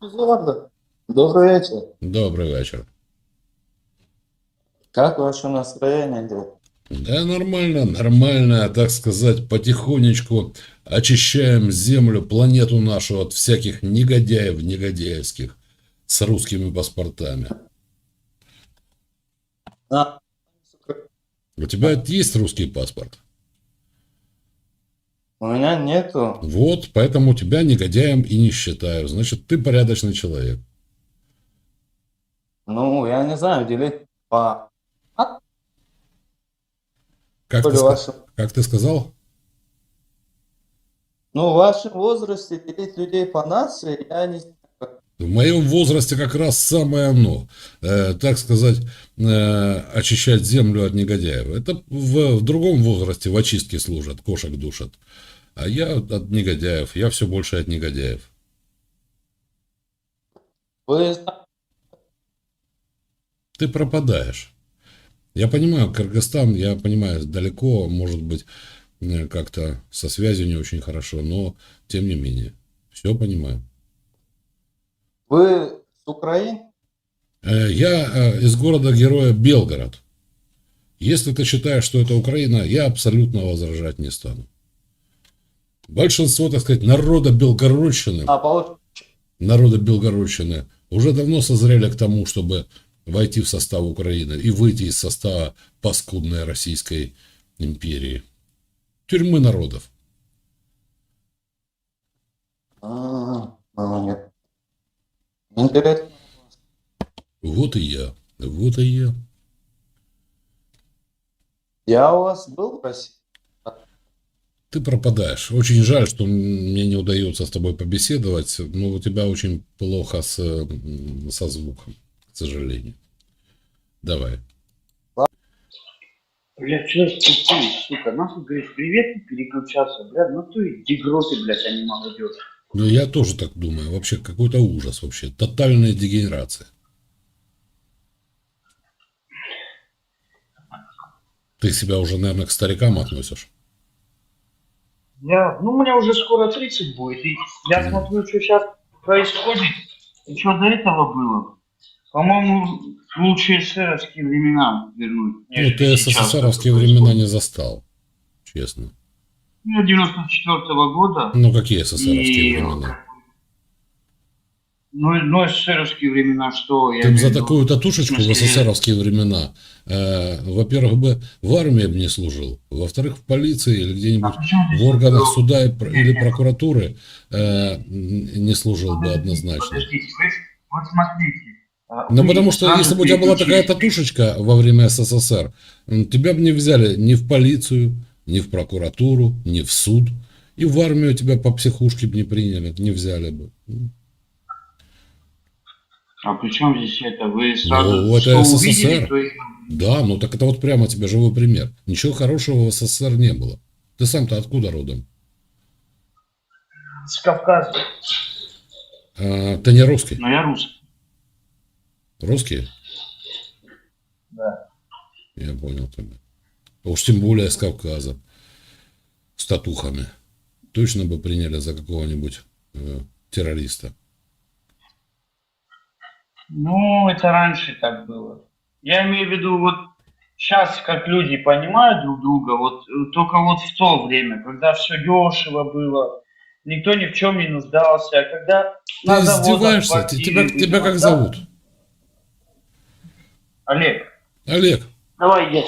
Эдуарда. Добрый вечер. Добрый вечер. Как ваше настроение, дед? Да, нормально, нормально, так сказать, потихонечку очищаем землю, планету нашу от всяких негодяев негодяевских с русскими паспортами. А, У тебя есть русский паспорт? У меня нету. Вот, поэтому тебя негодяем и не считаю. Значит, ты порядочный человек. Ну, я не знаю, делить по... Как то ты, вашим- как ты сказал? Ну, в вашем возрасте делить людей по нации, я не как. В моем возрасте как раз самое оно, э, так сказать, э, очищать землю от негодяев. Это в, в другом возрасте в очистке служат, кошек душат. А я от негодяев, я все больше от негодяев. Вы Ты пропадаешь. Я понимаю, Кыргызстан, я понимаю, далеко, может быть, э, как-то со связью не очень хорошо, но тем не менее, все понимаю. Вы с Украины? Э, Я э, из города-героя Белгород. Если ты считаешь, что это Украина, я абсолютно возражать не стану. Большинство, так сказать, народа Белгородщины, А, получ- народа Белгородщины уже давно созрели к тому, чтобы войти в состав Украины и выйти из состава паскудной Российской империи. Тюрьмы народов. А, ну, нет. Вот и я. Вот и я. Я у вас был в России? Ты пропадаешь. Очень жаль, что мне не удается с тобой побеседовать, но у тебя очень плохо с, со звуком, к сожалению. Давай. Бля, что тупые, сука, нахуй, говоришь, привет, переключаться, бля, ну и дегроты, блядь, а не молодежь. Ну, я тоже так думаю. Вообще, какой-то ужас вообще. Тотальная дегенерация. Ты себя уже, наверное, к старикам относишь. Я, ну, у меня уже скоро 30 будет, и я Мгм. смотрю, что сейчас происходит, и что до этого было. По-моему, лучшие эсеровские времена вернуть. Ну, ты СССРовские времена не застал. Честно. Ну, 94 года. Ну, какие СССРовские И- времена? Ну, ну, эсеровские времена что? Я Ты за виду- такую татушечку в смысле- СССРовские времена, э, во-первых, бы в армии бы не служил, во-вторых, в полиции или где-нибудь А в органах это? суда и или прокуратуры э, не служил бы однозначно. Подождите, вы, вот смотрите. а, Ну, потому что если бы у тебя была такая татушечка во время СССР, тебя бы не взяли ни в полицию, ни в прокуратуру, ни в суд. И в армию тебя по психушке бы не приняли, не взяли бы. А при чем здесь это? Вы сразу Ну, это что СССР. увидели, то и- Да, ну так это вот прямо тебе живой пример. Ничего хорошего в СССР не было. Ты сам-то откуда родом? С Кавказа. А, ты не русский? Но я русский. Русский? Да. Я понял тебя. А Уж тем более с Кавказа. С татухами. Точно бы приняли за какого-нибудь э, террориста. Ну, это раньше так было. Я имею в виду, вот сейчас как люди понимают друг друга, вот э, только вот в то время, когда все дешево было, никто ни в чем не нуждался, а когда Ты на заводах издеваешься? Квартиры тебя, тебя как да? зовут? Олег, Олег. давай я.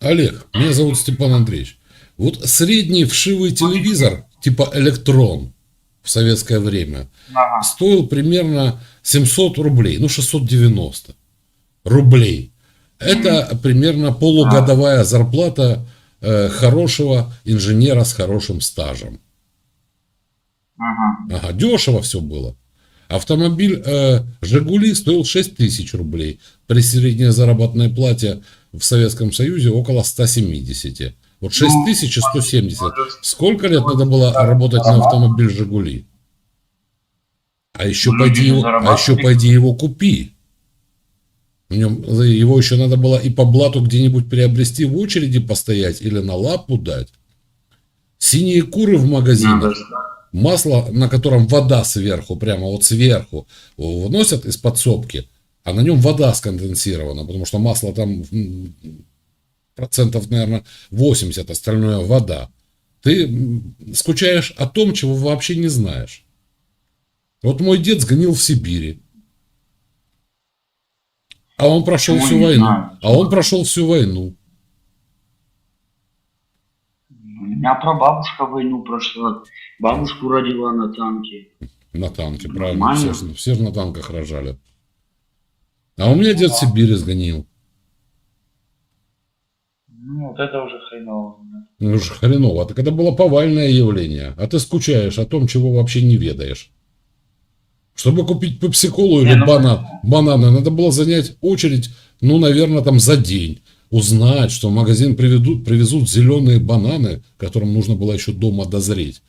Олег, меня зовут Степан Андреевич. Вот средний вшивый телевизор, типа электрон в советское время, Ага. стоил примерно 700 рублей, ну 690 рублей. Это примерно полугодовая зарплата э, хорошего инженера с хорошим стажем. Ага. Ага, дешево все было. Автомобиль э, «Жигули» стоил 6 тысяч рублей. При средней заработной плате в Советском Союзе около 170. Вот 6 тысяч и 170. Сколько лет надо было работать на автомобиль «Жигули»? А еще, Ну, пойди его, а еще пойди его купи. В нем, его еще надо было и по блату где-нибудь приобрести, в очереди постоять или на лапу дать. Синие куры в магазинах. Масло, на котором вода сверху, прямо вот сверху, выносят из подсобки, а на нем вода сконденсирована, потому что масло там процентов, наверное, 80, остальное вода. Ты скучаешь о том, чего вообще не знаешь. Вот мой дед сгнил в Сибири. А он прошел Почему всю не войну. знаю? А он прошел всю войну. У меня прабабушка войну прошла. Бабушку родила на танке. На танке, правильно. Все, все же на танках рожали. А у меня дед в Сибири сгонил. Ну, вот это уже хреново. Ну же хреново. Так это было повальное явление. А ты скучаешь о том, чего вообще не ведаешь. Чтобы купить пепсиколу или Не, ну- банан, бананы, надо было занять очередь, ну, наверное, там за день. Узнать, что в магазин приведут, привезут зеленые бананы, которым нужно было еще дома дозреть.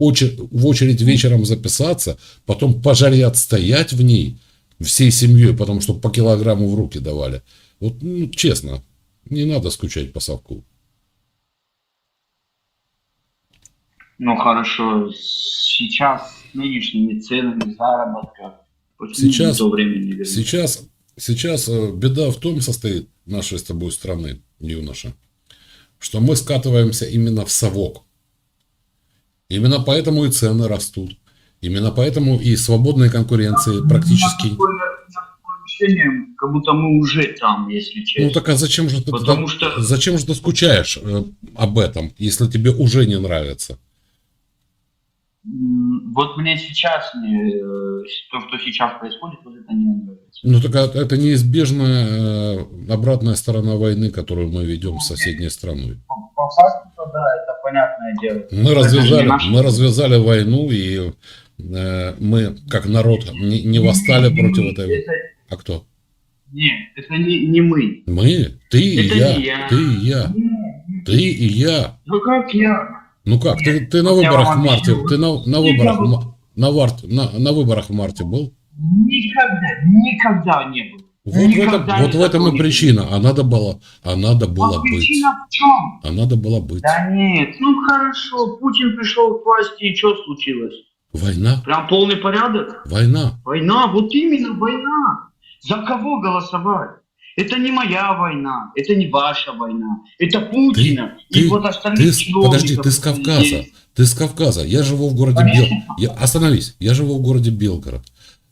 Очер- в очередь вечером записаться, потом по жаре отстоять в ней всей семьей, потому что по килограмму в руки давали. Вот, ну, честно, не надо скучать по совку. Ну хорошо, сейчас нынешними ценами заработка. Почему Сейчас- в то время не вернуть? Сейчас, сейчас э, беда в том состоит нашей с тобой страны, юноша, что мы скатываемся именно в совок. Именно поэтому и цены растут. Именно поэтому и свободной конкуренции практически... Как будто мы уже там, если честно. Ну так а зачем же ты, Потому тогда- что- зачем же ты скучаешь э, об этом, если тебе уже не нравится? Вот мне сейчас, не, э, то, что сейчас происходит, вот это не нравится. Ну так это неизбежная э, обратная сторона войны, которую мы ведем с соседней страной. По, факту, да, это понятное дело. Мы развязали, не мы развязали войну, и э, мы, как народ, не, не восстали Не против мы, этой... Это, А кто? нет, это не, не мы. Мы? Ты и Это я. не я. Ты и я. Нет, Ты и я. Ну как я? Ну как, ты, ты на выборах в марте, ты на, на выборах, на, варт- на, на выборах в марте был? Никогда, никогда не был. Вот в этом, Никогда вот в этом и причина. А надо было, а надо было а быть. причина в чем? А надо было быть. Да нет, ну хорошо, Путин пришел к власти, и что случилось? Война, Прям полный порядок? война. Война, вот именно война. За кого голосовать? Это не моя война, это не ваша война, это Путина и ты- вот Ты, остальных чиновников. подожди, ты с Кавказа. есть. Ты с Кавказа. Я живу в городе Бел... Я, остановись. Я живу в городе Белгород.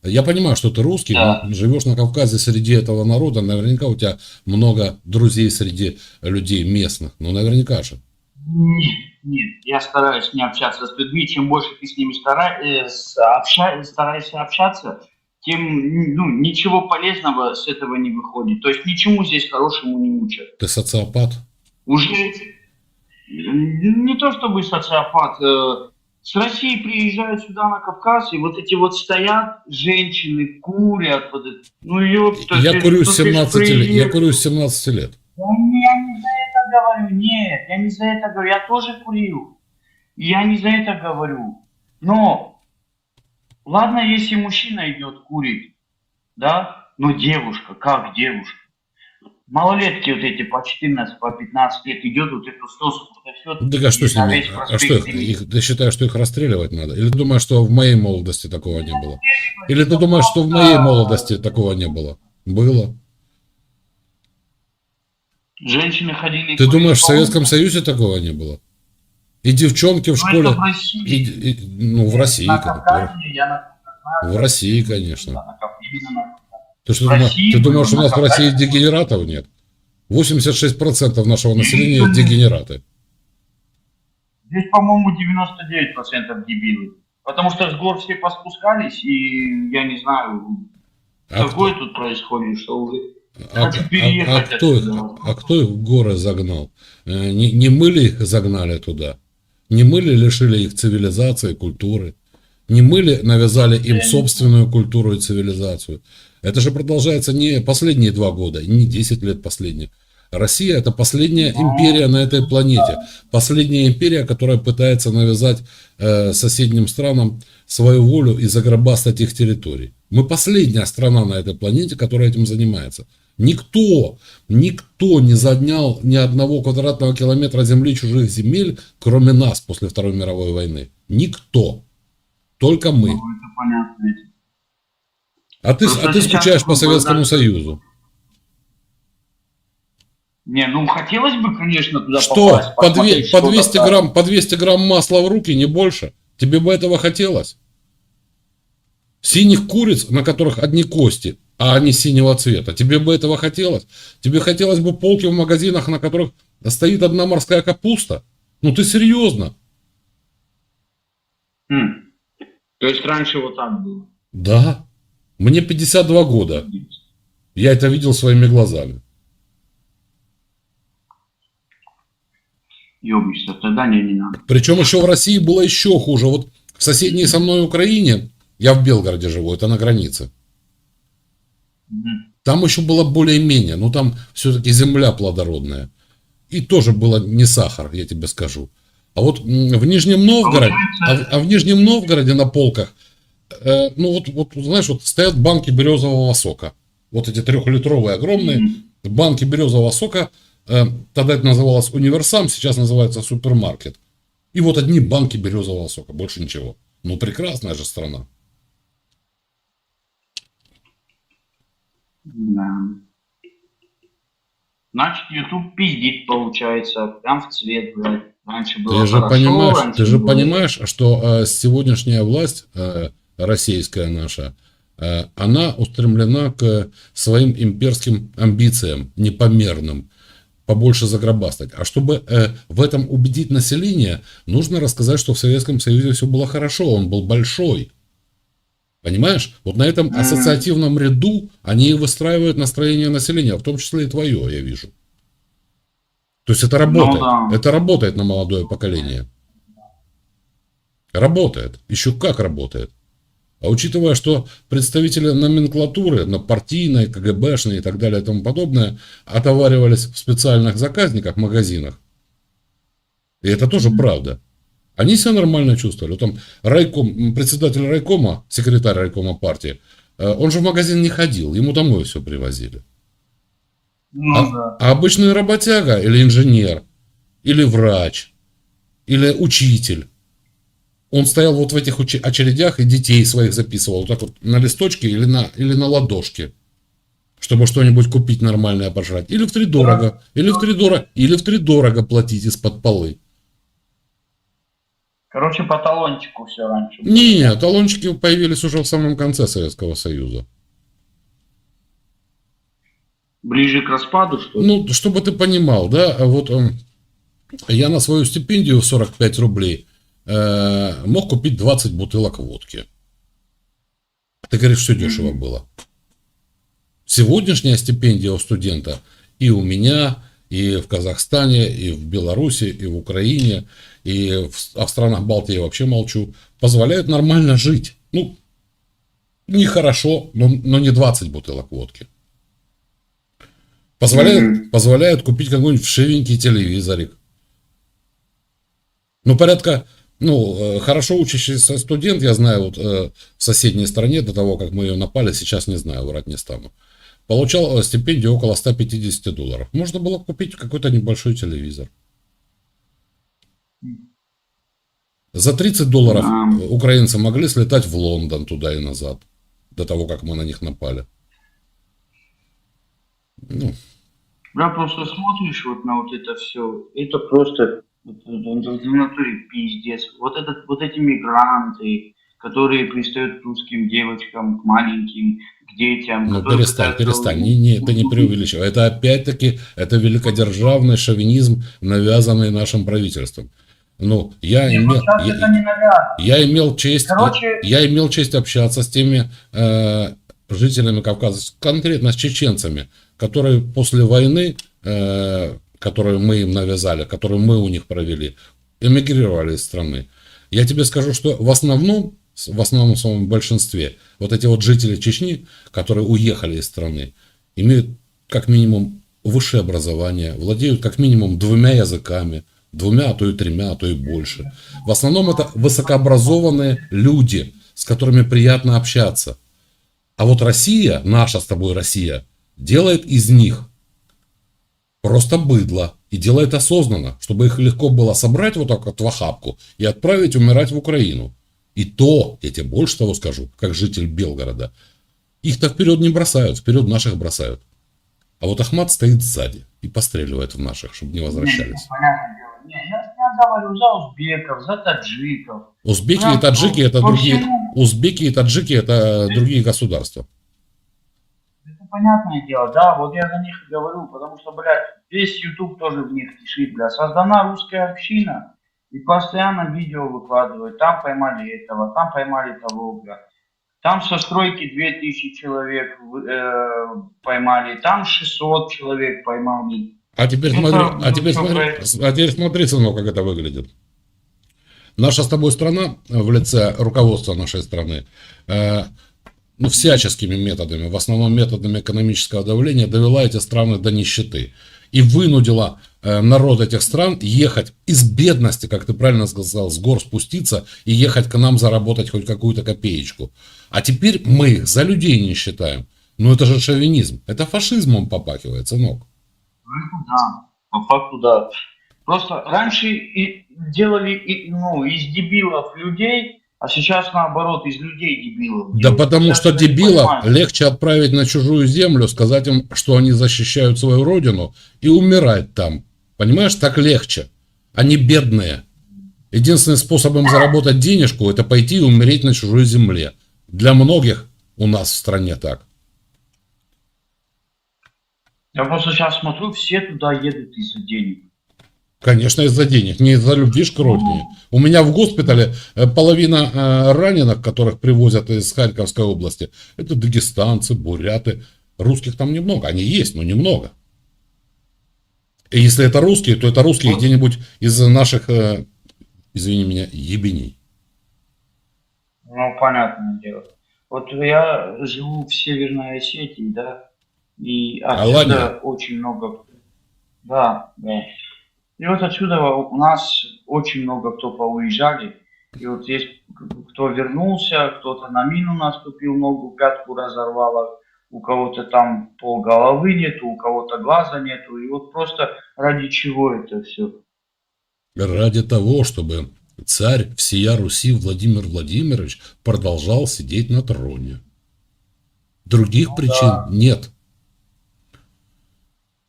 Я понимаю, что ты русский, Да. но живешь на Кавказе среди этого народа. Наверняка у тебя много друзей среди людей местных. Ну, наверняка же. Нет, нет, я стараюсь не общаться с людьми. Чем больше ты с ними стара- э, обща- стараешься общаться, тем ну, ничего полезного с этого не выходит. То есть ничему здесь хорошему не учат. Ты социопат. Уже не то чтобы социопат. э, С России приезжают сюда на Кавказ, и вот эти вот стоят женщины, курят. Вот это. Ну, ёпта, Я ты- курю ну, с ты ж 17 лет. Я курю с 17 лет. Да не, я не за это говорю, нет, я не за это говорю, я тоже курил. Я не за это говорю. Но, ладно, если мужчина идет курить, да, но девушка, как девушка? Малолетки вот эти по 14, по 15 лет идет вот эту соску, вот это все. Да а что с ними? А что их, их- ты считаешь, что их расстреливать надо? Или ты думаешь, что в моей молодости такого не было? Или ты думаешь, что в моей молодости такого не было? Было. Женщины ходили... Ты думаешь, в Советском? Союзе такого не было? И девчонки в Ну, школе... это в России. и- и- ну, в России, На Кавказе, я на в России, конечно. на именно на Ты что России ты думаешь, у нас в России дегенератов нет? 86% нашего населения дегенераты. Здесь, по-моему, 99% дебилы. Потому что с гор все поспускались, и я не знаю, А какое кто, тут происходит, что уже... а- а- а кто а кто их в горы загнал? Э, Не, не мы ли их загнали туда? Не мы ли лишили их цивилизации, культуры? Не мы ли навязали им собственную культуру и цивилизацию? Это же продолжается не последние два года, не 10 лет последних. Россия это последняя империя на этой планете. Последняя империя, которая пытается навязать э, соседним странам свою волю и загробастать их территории. Мы последняя страна на этой планете, которая этим занимается. Никто, никто не заднял ни одного квадратного километра земли чужих земель, кроме нас после Второй мировой войны. Никто. Только мы. Ну, это понятно. А ты, Просто а ты скучаешь по Советскому бардак. Союзу. Не, ну хотелось бы, конечно, туда Что? попасть. По, две- посмотреть, по, что 200 там. грамм, по 200 грамм масла в руки, не больше. Тебе бы этого хотелось? Синих куриц, на которых одни кости, а они синего цвета. Тебе бы этого хотелось? Тебе хотелось бы полки в магазинах, на которых стоит одна морская капуста? Ну ты серьезно? М. То есть раньше вот так было. Да. Мне 52 года. Я это видел своими глазами. Ёбнешься, тогда не, не надо. Причем еще в России было еще хуже. Вот в соседней со мной Украине, я в Белгороде живу, это на границе. Там еще было более-менее, но там все-таки земля плодородная. И тоже было не сахар, я тебе скажу. А вот в Нижнем Новгороде, а, Получается- в- а в Нижнем Новгороде на полках, э, ну вот, вот, знаешь, вот стоят банки березового сока. Вот эти трехлитровые огромные Мгм. банки березового сока. э, тогда это называлось универсам, сейчас называется супермаркет. И вот одни банки березового сока, больше ничего. Ну прекрасная же страна. Да. Значит, YouTube пиздит, получается, прям в цвет, блядь. Раньше было Ты же хорошо, понимаешь, раньше ты же было- понимаешь, что э, сегодняшняя власть э, российская наша, э, она устремлена к своим имперским амбициям непомерным, побольше загробастать. А чтобы э, в этом убедить население, нужно рассказать, что в Советском Союзе все было хорошо, он был большой. Понимаешь? Вот на этом ассоциативном ряду они и выстраивают настроение населения, в том числе и твое, я вижу. То есть это работает. да. Это работает на молодое поколение. Работает. Еще как работает. А учитывая, что представители номенклатуры, на партийной, КГБшной и так далее и тому подобное, отоваривались в специальных заказниках, магазинах, и это тоже правда, они себя нормально чувствовали. Вот там райком, председатель райкома, секретарь райкома партии, э, он же в магазин не ходил, ему домой все привозили. Ну А, да. а обычный работяга или инженер, или врач, или учитель, он стоял вот в этих очередях и детей своих записывал вот так вот на листочке или на, или на ладошке, чтобы что-нибудь купить нормальное пожрать. Или в три дорого, или в три дорого, или в три дорого платить из-под полы. Короче, по талончику все раньше. было. Не, талончики появились уже в самом конце Советского Союза. Ближе к распаду, что ли? Ну, чтобы ты понимал, да, вот эм, я на свою стипендию в 45 рублей э, мог купить 20 бутылок водки. Ты говоришь, все дешево было. Сегодняшняя стипендия у студента и у меня, и в Казахстане, и в Беларуси, и в Украине, и в, а в странах Балтии я вообще молчу, позволяют нормально жить. Ну, нехорошо, но, но не 20 бутылок водки. Позволяют, Мгм. позволяют купить какой-нибудь вшивенький телевизорик. Ну, порядка, ну, э, хорошо учащийся студент, я знаю, вот э, в соседней стране, до того, как мы ее напали, сейчас не знаю, врать не стану, получал э, стипендию около 150 долларов. Можно было купить какой-то небольшой телевизор. За 30 долларов украинцы могли слетать в Лондон туда и назад, до того, как мы на них напали. Ну, Да, просто смотришь вот на вот это все, это просто в натуре пиздец. Вот, этот, вот эти мигранты, которые пристают к русским девочкам, к маленьким, к детям. Ну, перестань, перестань. Не, не, это не преувеличивай. Это опять-таки, это великодержавный шовинизм, навязанный нашим правительством. Ну, я Не, имел, сейчас я, я имел честь, Короче- я, имел честь общаться с теми э, жителями Кавказа, конкретно с чеченцами, которые после войны, э, которую мы им навязали, которую мы у них провели, эмигрировали из страны. Я тебе скажу, что в основном, в основном своем большинстве, вот эти вот жители Чечни, которые уехали из страны, имеют как минимум высшее образование, владеют как минимум двумя языками, двумя, а то и тремя, а то и больше. В основном это высокообразованные люди, с которыми приятно общаться. А вот Россия, наша с тобой Россия, делает из них просто быдло. И делает осознанно, чтобы их легко было собрать вот так вот в охапку и отправить умирать в Украину. И то, я тебе больше того скажу, как житель Белгорода, их-то вперед не бросают, вперед наших бросают. А вот Ахмат стоит сзади и постреливает в наших, чтобы не возвращались. Не, я, я говорю за узбеков, за таджиков. Узбеки и таджики это другие. всему. Узбеки и таджики это другие государства. Это понятное дело, да, вот я за них говорю, потому что, блядь, весь YouTube тоже в них кишит, бля. Создана русская община, и постоянно видео выкладывают, там поймали этого, там поймали того, бля. Там со стройки 2000 человек э, поймали, там 600 человек поймали. А теперь Ну, смотри, там, а теперь смотри, а теперь смотри, сынок, как это выглядит. Наша с тобой страна в лице руководства нашей страны, э, ну, всяческими методами, в основном методами экономического давления, довела эти страны до нищеты. И вынудила э, народ этих стран ехать из бедности, как ты правильно сказал, с гор спуститься и ехать к нам заработать хоть какую-то копеечку. А теперь мы их за людей не считаем. Ну это же шовинизм. Это фашизмом попахивает, сынок. Ну, да, по факту да. Просто раньше и делали и, ну, из дебилов людей, а сейчас наоборот из людей дебилов. Да делают. потому Я что дебилов понимаю. легче отправить на чужую землю, сказать им, что они защищают свою родину и умирать там. Понимаешь, так легче. Они бедные. Единственный способ им заработать денежку, это пойти и умереть на чужой земле. Для многих у нас в стране так. Я просто сейчас смотрю, все туда едут из-за денег. Конечно, из-за денег, не из-за любви ж к родине. У меня в госпитале э, половина э, раненых, которых привозят из Харьковской области, это дагестанцы, буряты. Русских там немного, они есть, но немного. И если это русские, то это русские где-нибудь из наших, э, извини меня, ебеней. Ну, понятное дело. Вот я живу в Северной Осетии, да, и отсюда Алания? очень много... Да, да. И вот отсюда у нас очень много кто поуезжали. И вот есть кто вернулся, кто-то на мину наступил, ногу, пятку разорвало, у кого-то там пол головы нету, у кого-то глаза нету. И вот просто ради чего это все? Ради того, чтобы царь всея Руси Владимир Владимирович продолжал сидеть на троне. Других Ну причин да. нет.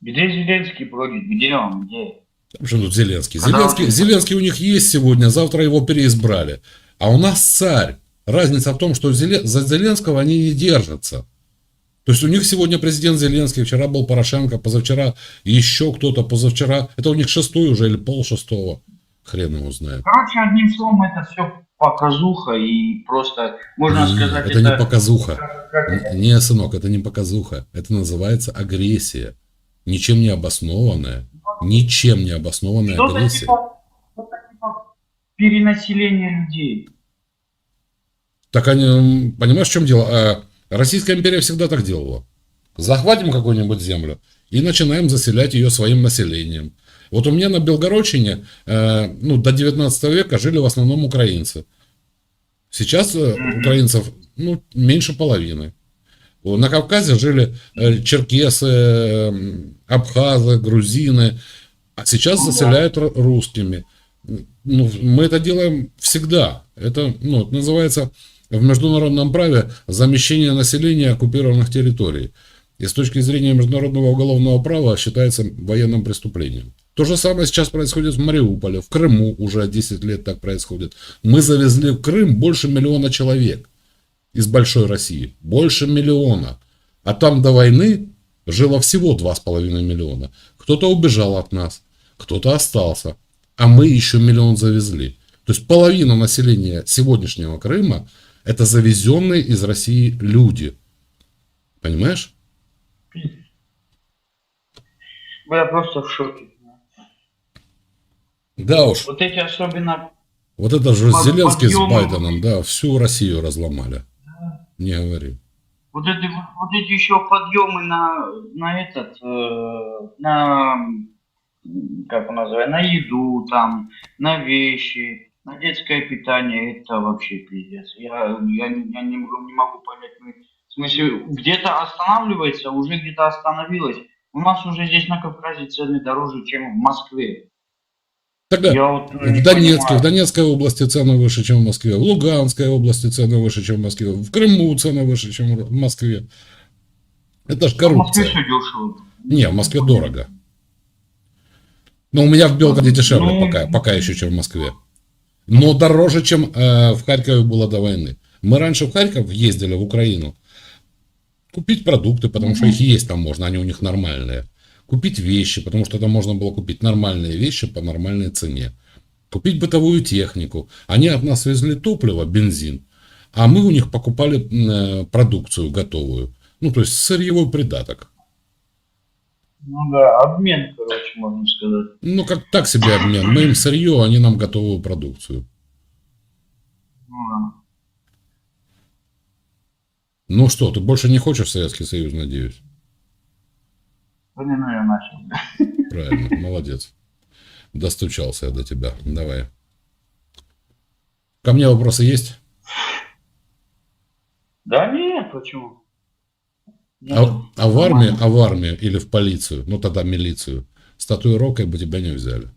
Где Зеленский бродит? Где он? Где? Что тут Зеленский? Зеленский, он- Зеленский у них есть сегодня, завтра его переизбрали. А у нас царь. Разница в том, что за Зеленского они не держатся. То есть у них сегодня президент Зеленский, вчера был Порошенко, позавчера еще кто-то, позавчера. Это у них шестой уже или пол шестого. Хрен его знает. Короче, одним словом, это все показуха и просто, можно Не, сказать, это не показуха. как- Не, сынок, это не показуха. Это называется агрессия. Ничем не обоснованная. Ничем не обоснованная Что-то агрессия. типа, что-то типа перенаселение людей. Так они, понимаешь, в чем дело? Российская империя всегда так делала. Захватим какую-нибудь землю и начинаем заселять ее своим населением. Вот у меня на Белгородчине э, ну, до 19 века жили в основном украинцы. Сейчас э, украинцев ну, меньше половины. На Кавказе жили э, черкесы, э, абхазы, грузины. А сейчас Ну заселяют ру- русскими. Ну, мы это делаем всегда. Это ну, это называется в международном праве замещение населения оккупированных территорий. И с точки зрения международного уголовного права считается военным преступлением. То же самое сейчас происходит в Мариуполе, в Крыму уже 10 лет так происходит. Мы завезли в Крым больше миллиона человек из большой России. Больше миллиона. А там до войны жило всего 2,5 миллиона. Кто-то убежал от нас, кто-то остался. А мы еще миллион завезли. То есть половина населения сегодняшнего Крыма это завезенные из России люди. Понимаешь? Я просто в шоке. Да уж. Вот эти особенно Вот это же Под- Зеленский с. Байденом, да, всю Россию разломали. Не говори. Вот эти, вот эти еще подъемы на, на этот, э, на, как он называет, на еду там, на вещи, на детское питание, это вообще пиздец. Я, я, не- я не, могу, не могу понять, мы- в смысле, где-то останавливается, уже где-то остановилось, У нас уже здесь на Кавказе цены дороже, чем в Москве. Так, да, Я вот ну, в Донецке, понимаю. в Донецкой области цены выше, чем в Москве. В Луганской области цены выше, чем в Москве. В Крыму цены выше, чем в Москве. Это ж В Москве коррупция. все дешево. Не, в Москве дорого. Но у меня в Белгороде дешевле Ну. пока, пока еще, чем в Москве. Но дороже, чем э, в Харькове было до войны. Мы раньше в Харьков ездили, в Украину, купить продукты, потому что их есть там можно, они у них нормальные. Купить вещи, потому что там можно было купить нормальные вещи по нормальной цене. Купить бытовую технику. Они от нас везли топливо, бензин, а мы у них покупали э, продукцию готовую. Ну, то есть сырьевой придаток. Ну да, обмен, короче, можно сказать. Ну, как так себе обмен. Мы им сырье, они нам готовую продукцию. Ну. Ну что, ты больше не хочешь Советский Союз, надеюсь? Да не, ну я начал. Правильно, молодец. Достучался я до тебя. Давай. Ко мне вопросы есть? Да нет, почему? А, а в армии, а в армии или в полицию, ну тогда милицию, с татуировкой бы тебя не взяли.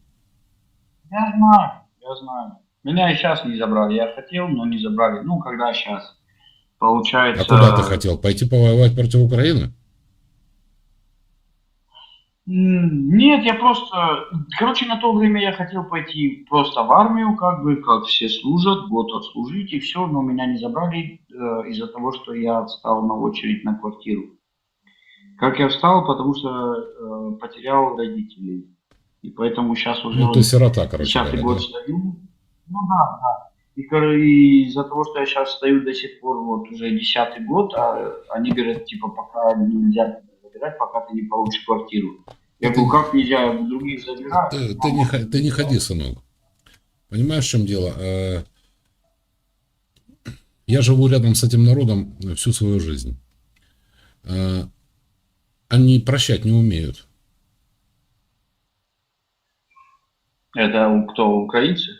Я знаю, я знаю. Меня и сейчас не забрали. Я хотел, но не забрали. Ну, когда сейчас. Получается... А куда ты хотел? Пойти повоевать против Украины? Нет, я просто... Короче, на то время я хотел пойти просто в армию, как бы, как все служат, год отслужить, и все, но меня не забрали э, из-за того, что я встал на очередь на квартиру. Как я встал? Потому что э, потерял родителей. И поэтому сейчас уже... Ну, ты сирота, короче Десятый говоря, год да? стою. Ну да, да. И, и из-за того, что я сейчас стою до сих пор, вот уже десятый год, а они говорят, типа, пока нельзя забирать, пока ты не получишь квартиру. Я говорю, как нельзя, других забираю? Ты, ты не, ты не ходи, сынок. Понимаешь, в чем дело? Э, Я живу рядом с этим народом всю свою жизнь. Э, Они прощать не умеют. Это кто, украинцы?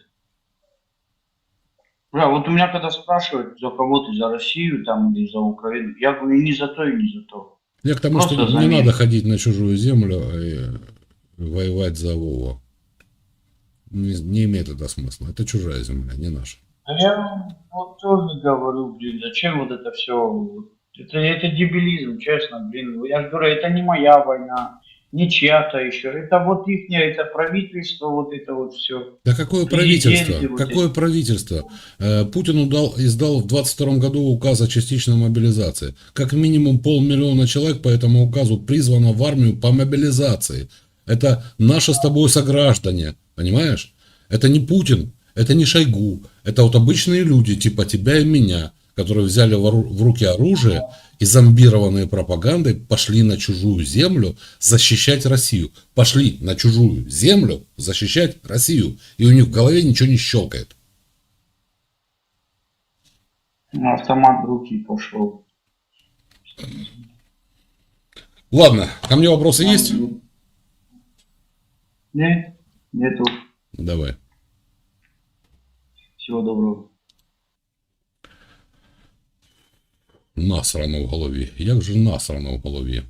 Бля, вот у меня когда спрашивают, за кого ты, за Россию там или за Украину, я говорю, и не за то, и не за то. Я к тому, Просто что не надо ходить на чужую землю и воевать за Вову. Не, не имеет это смысла. Это чужая земля, не наша. А Я вот тоже говорю, блин, зачем вот это все? Это, это дебилизм, честно, блин. Я же говорю, это не моя война, не чья-то еще. Это вот их, это правительство, вот это вот все. Да какое правительство? вот Какое правительство? Э, Путин удал, издал в 22 году указ о частичной мобилизации. Как минимум полмиллиона человек по этому указу призвано в армию по мобилизации. Это наши с тобой сограждане, понимаешь? Это не Путин, это не Шойгу, это вот обычные люди, типа тебя и меня, которые взяли в руки оружие и зомбированные пропагандой пошли на чужую землю защищать Россию. Пошли на чужую землю защищать Россию. И у них в голове ничего не щелкает. Ну, автомат в руки пошел. Ладно, ко мне вопросы есть? Нет, нету. Давай. Всего доброго. Насрано в голові. Як же насрано в голові?